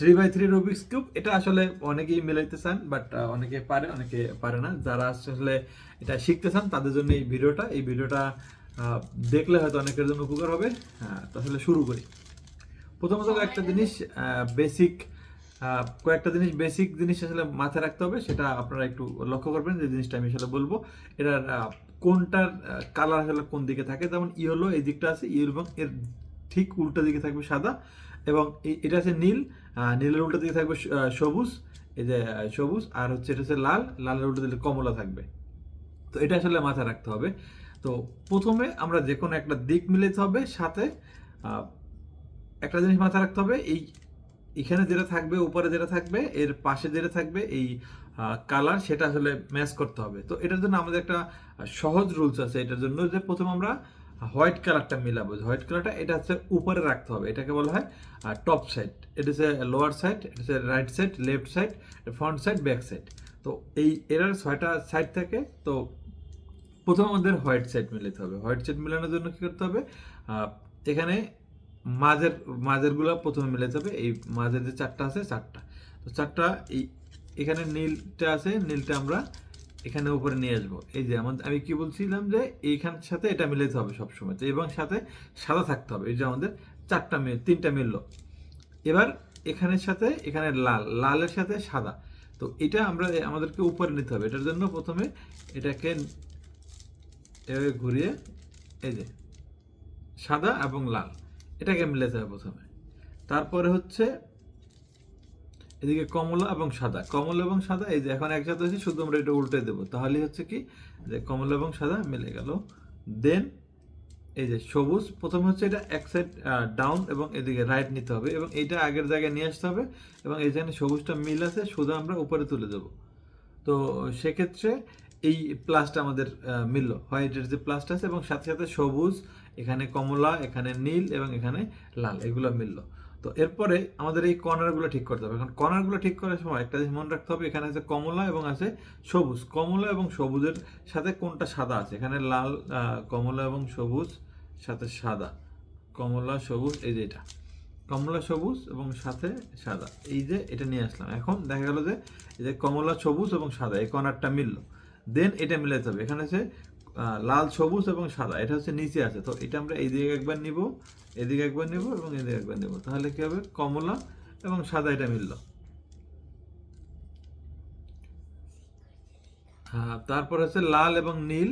Three by three Rubik's cube এটা আসলে অনেকেই মিলাইতে চান বাট অনেকে পারে অনেকে পারে না। যারা আসলে এটা শিখতে চান তাদের জন্য এই ভিডিওটা এই ভিডিওটা দেখলে হয়তো অনেকের জন্য উপকার হবে। হ্যাঁ তাহলে শুরু করি। প্রথমত একটা জিনিস বেসিক কয়েকটা জিনিস বেসিক জিনিস আসলে মাথায় রাখতে হবে সেটা আপনারা একটু লক্ষ্য করবেন যে জিনিসটা আমি আসলে বলব। এটার কোনটার কালার আসলে কোন দিকে থাকে? যেমন ইয়েলো এই দিকটা আছে ইয়েলো এবং এর ঠিক উল্টো দিকে থাকবে সাদা এবং এটা আছে নীল নীলের উল্টো দিকে থাকবে সবুজ, এই যে সবুজ, আর হচ্ছে এটা হচ্ছে লাল, লালের উল্টো দিকে কমলা থাকবে। তো এটা আসলে মাথায় রাখতে হবে। তো প্রথমে আমরা যে কোনো একটা দিক মিলাতে হবে সাথে একটা জিনিস মাথায় রাখতে হবে, এই এখানে যেটা থাকবে, উপরে যেটা থাকবে, এর পাশে যেটা থাকবে, এই কালার সেটা আসলে ম্যাচ করতে হবে। তো এটার জন্য আমাদের একটা সহজ রুলস আছে এটার জন্য যে প্রথম আমরা হোয়াইট কালারটা মিলাবো, হোয়াইট কালারটা এটা হচ্ছে উপরে রাখতে হবে, এটাকে বলা হয় টপ সাইড এটা হচ্ছে লোয়ার সাইড এটা হচ্ছে right side left side front side back side তো এই এরার ছয়টা সাইড থাকে, তো প্রথম আমাদের হোয়াইট সাইড মিলাতে হবে, হোয়াইট সাইড মেলানোর জন্য কী করতে হবে এখানে মাঝের, মাঝেরগুলো প্রথমে মিলাতে হবে, এই মাঝের যে চারটা আছে, চারটা। তো চারটা এই, এখানে নীলটা আছে, নীলটা আমরা এখানে উপরে নিয়ে আসব। এই যে আমাদের, আমি কি বলছিলাম যে এইখানের সাথে এটা মিলাতে হবে সবসময়। তো এবং সাথে সাদা থাকতে হবে। এই যে আমাদের চারটা মিল, তিনটা মিললো। এবার এখানের সাথে, এখানে লাল, লালের সাথে সাদা। তো এটা আমরা আমাদেরকে উপরে নিতে হবে। এটার জন্য প্রথমে এটাকে এভাবে ঘুরিয়ে, এই যে সাদা এবং লাল, এটাকে মিলাতে হবে প্রথমে। তারপরে হচ্ছে এদিকে কমলা এবং সাদা। কমলা এবং সাদা, এই যে এখন একসাথে হচ্ছে শুধু আমরা এটা উল্টে দেবো। তাহলে হচ্ছে কি, যে কমলা এবং সাদা মিলে গেল। দেন এই যে সবুজ, প্রথমে হচ্ছে এটা এক সাইড ডাউন এবং এদিকে রাইট নিতে হবে এবং এটা আগের জায়গায় নিয়ে আসতে হবে এবং এখানে সবুজটা মিল আছে, শুধু আমরা উপরে তুলে দেবো। তো সেক্ষেত্রে এই প্লাসটা আমাদের মিললো। হোয়াইটের যে প্লাসটা আছে এবং সাথে সাথে সবুজ, এখানে কমলা, এখানে নীল এবং এখানে লাল, এগুলো মিললো। তো এরপরে আমাদের এই কর্নারগুলো ঠিক করতে হবে। এখন কর্নারগুলো ঠিক করার সময় একটা জিনিস মনে রাখতে হবে, এখানে আছে কমলা এবং আছে সবুজ। কমলা এবং সবুজের সাথে কোনটা সাদা আছে? এখানে লাল কমলা এবং সবুজ, সাথে সাদা। কমলা, সবুজ, এই যে এটা। কমলা, সবুজ এবং সাথে সাদা। এই যে এটা নিয়ে আসলাম। এখন দেখা গেল যে এই যে কমলা, সবুজ এবং সাদা, এই কর্নারটা মিললো। দেন এটা মিলাতে হবে। এখানে আছে লাল, সবুজ এবং সাদা। এটা হচ্ছে নিচে আছে। তো এটা আমরা এইদিকে একবার নিব, এদিকে একবার নিব এবং এদিকে একবার নিব। তাহলে কি হবে? কমলা এবং সাদা এটা মিললো। হ্যাঁ তারপর হচ্ছে লাল এবং নীল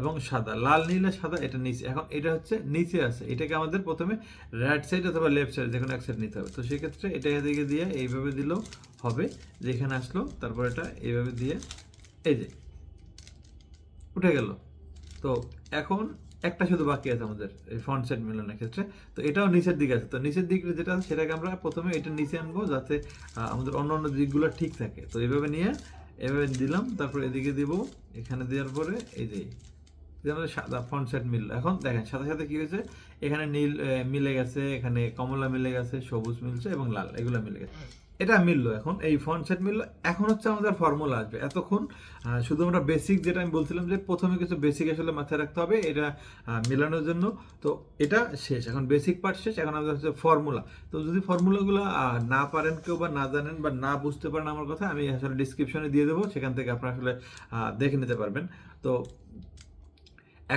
এবং সাদা। লাল, নীল আর সাদা, এটা নিচে। এখন এটা হচ্ছে নিচে আছে। এটাকে আমাদের প্রথমে রাইট সাইড অথবা লেফট সাইড যে কোনো এক সাইড নিতে হবে। তো সেক্ষেত্রে এটা এদিকে দিয়ে এইভাবে দিলেও হবে, যেখানে আসলো, তারপর এটা এইভাবে দিয়ে এই যে, উঠে গেল। তো এখন একটা শুধু বাকি আছে আমাদের, এই ফ্রন্ট সাইড মেলানোর ক্ষেত্রে। তো এটাও নিচের দিকে আছে। তো নিচের দিকে যেটা সেটাকে আমরা প্রথমে এটা নিচে আনব যাতে আমাদের অন্য অন্য দিকগুলো ঠিক থাকে। তো এইভাবে নিয়ে, এভাবে দিলাম, তারপর এদিকে দিব, এখানে দেওয়ার পরে এই যে আমাদের সাদা ফ্রন্ট সাইড মিললো এখন দেখেন, সাথে সাথে কি হয়েছে, এখানে নীল মিলে গেছে, এখানে কমলা মিলে গেছে, সবুজ মিলছে এবং লাল, এগুলো মিলে গেছে। এটা মিললো এখন, এই ফ্রন্ট সাইড মিললো। এখন হচ্ছে আমাদের ফর্মুলা আসবে। এতক্ষণ শুধু আমরা বেসিক যেটা আমি বলছিলাম যে প্রথমে কিছু বেসিক আসলে মাথায় রাখতে হবে, এটা মেলানোর জন্য। তো এটা শেষ, এখন বেসিক পার্ট শেষ, এখন আমাদের হচ্ছে ফর্মুলা তো যদি ফর্মুলাগুলো না পারেন কেউ বা না জানেন বা না বুঝতে পারেন আমার কথা, আমি আসলে ডিসক্রিপশনে দিয়ে দেবো, সেখান থেকে আপনারা আসলে দেখে নিতে পারবেন। তো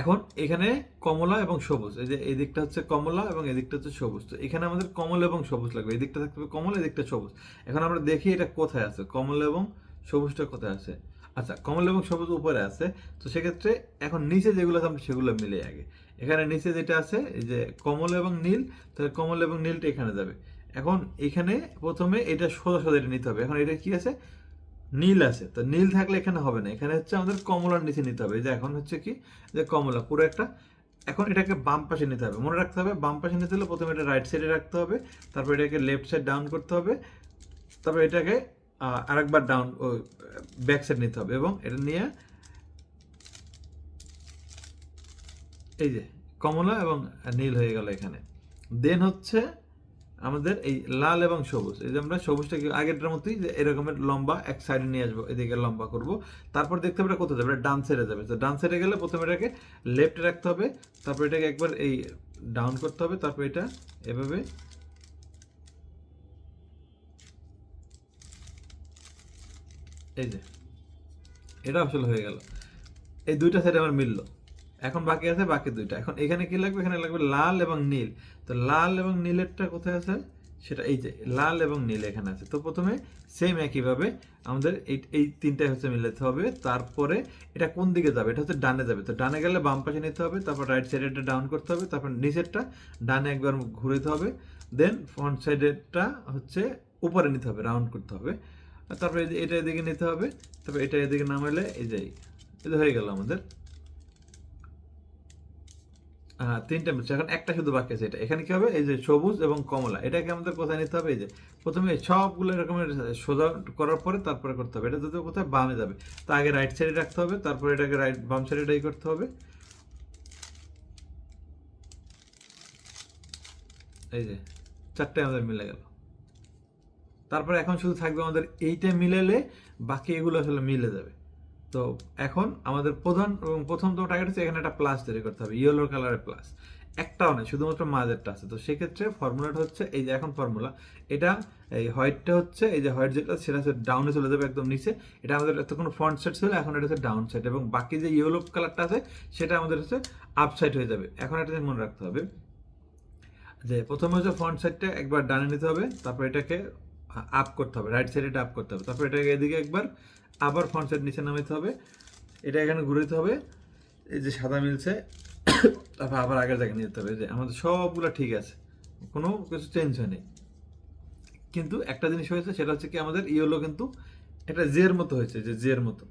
এখন এখানে কমলা এবং সবুজ, এই যে এই দিকটা হচ্ছে কমলা এবং এই দিকটা হচ্ছে সবুজ। তো এখানে আমাদের কমলা এবং সবুজ লাগবে, এই দিকটা থাকতে হবে কমলা, এই দিকটা সবুজ। এখন আমরা দেখি এটা কোথায় আছে, কমলা এবং সবুজটা কোথায় আছে? আচ্ছা কমলা এবং সবুজ উপরে আছে, তো সেক্ষেত্রে এখন নিচে যেগুলো আছে, আমরা সেগুলো মিলে আগে। এখানে নিচে যেটা আছে, এই যে কমলা এবং নীল, তাহলে কমলা এবং নীলটা এখানে যাবে। এখন এখানে প্রথমে এটা সোজা সোজা এটা নিতে হবে। এখন এটা কি আছে? নীল আছে। তো নীল থাকলে এখানে হবে না। এখানে হচ্ছে আমাদের কমলার নিচে নিতে হবে। যে এখন হচ্ছে কি? যে কমলা, পুরো একটা এখন এটাকে বাম পাশে নিতে হবে। মনে রাখতে হবে, বাম পাশে নিতে হলে প্রথমে এটা রাইট সাইডে রাখতে হবে। তারপর এটাকে লেফট সাইড ডাউন করতে হবে। তারপর এটাকে আরেকবার ডাউন ব্যাক সাইড নিতে হবে। এবং এটা নিয়ে এই যে কমলা এবং নীল হয়ে গেল এখানে। দেন হচ্ছে আমাদের এই লাল এবং সবুজ। এই যে আমরা সবুজটাকে আগেরটার মতোই যে এরকমের লম্বা এক সাইডে নিয়ে আসব, এদিকে লম্বা করব। তারপর দেখতে হবে কোথায় যাবে? ডান সাইডে যাবে। তো ডান সাইডে গেলে প্রথমে এটাকে লেফটে রাখতে হবে, তারপর এটাকে একবার এই ডাউন করতে হবে, তারপর এটা এভাবে এই যে, এটা আসলে হয়ে গেল। এই দুইটা সাইডে আমার মিললো। এখন বাকি আছে, বাকি দুইটা। এখন এখানে কি লাগবে? এখানে লাগবে লাল এবং নীল। তো লাল এবং নীলেরটা কোথায় আছে? সেটা এই যে, লাল এবং নীল এখানে আছে। তো প্রথমে সেম একইভাবে আমাদের এই এই তিনটায় হচ্ছে মিলাতে হবে। তারপরে এটা কোন দিকে যাবে? এটা হচ্ছে ডানে যাবে। তো ডানে গেলে বাম পাশে নিতে হবে, তারপর রাইট সাইডেরটা ডাউন করতে হবে, তারপর নিচেরটা ডানে একবার ঘুরাতে হবে। দেন ফ্রন্ট সাইডেরটা হচ্ছে উপরে নিতে হবে রাউন্ড করতে হবে। তারপরে এটা এদিকে নিতে হবে, তারপর এটা এদিকে নামাইলে এই যে এই যে হয়ে গেল আমাদের। তিনটা মিলছে এখন একটা শুধু বাকি আছে এটা। এখানে কি হবে? এই যে সবুজ এবং কমলা। এটাকে আমাদের কোথায় নিতে হবে? এই যে প্রথমে সবগুলো এরকমের সোজা করার পরে তারপরে করতে হবে। এটা যদি কোথায় বামে যাবে, তা আগে রাইট সাইডে রাখতে হবে। তারপরে এটাকে রাইট বাম সাইডে করতে হবে। এই যে চারটে আমাদের মিলে গেল। তারপরে এখন শুধু থাকবে আমাদের এইটা মিলালে বাকি এগুলো আসলে মিলে যাবে। তো এখন আমাদের প্রধান এবং প্রথম তো টার্গেট হচ্ছে এখানে একটা প্লাস তৈরি করতে হবে ইয়েলো কালারের প্লাস একটাও নেই, শুধুমাত্র মাঝেরটা আছে। তো সেক্ষেত্রে ফর্মুলাটা হচ্ছে এই যে এখন ফর্মুলা এটা এই হোয়াইটটা হচ্ছে, এই যে হোয়াইট যেটা, সেটা হচ্ছে ডাউনে চলে যাবে একদম নিচে। এটা আমাদের এতক্ষণ ফ্রন্ট সাইড ছিল, এখন এটা হচ্ছে ডাউন সাইড এবং বাকি যে ইয়েলো কালারটা আছে, সেটা আমাদের হচ্ছে আপ সাইড হয়ে যাবে। এখন এটা মনে রাখতে হবে, যে প্রথমে হচ্ছে ফ্রন্ট সাইডটা একবার ডানে নিতে হবে, তারপর এটাকে আপ করতে হবে রাইট সাইডে আপ করতে হবে। তারপর এটাকে এদিকে একবার আবার ফ্রন্ট সাইড নিচে নামাতে হবে। এটা এখানে ঘুরাতে হবে, এই যে সাদা মিলছে, তারপর আবার আগের জায়গায় নিয়ে যেতে হবে। যে আমাদের সবগুলো ঠিক আছে, কোনো কিছু চেঞ্জ হয়নি। কিন্তু একটা জিনিস হয়েছে, সেটা হচ্ছে কি আমাদের ইয়েলো কিন্তু একটা জের মতো হয়েছে, যে জের মতো।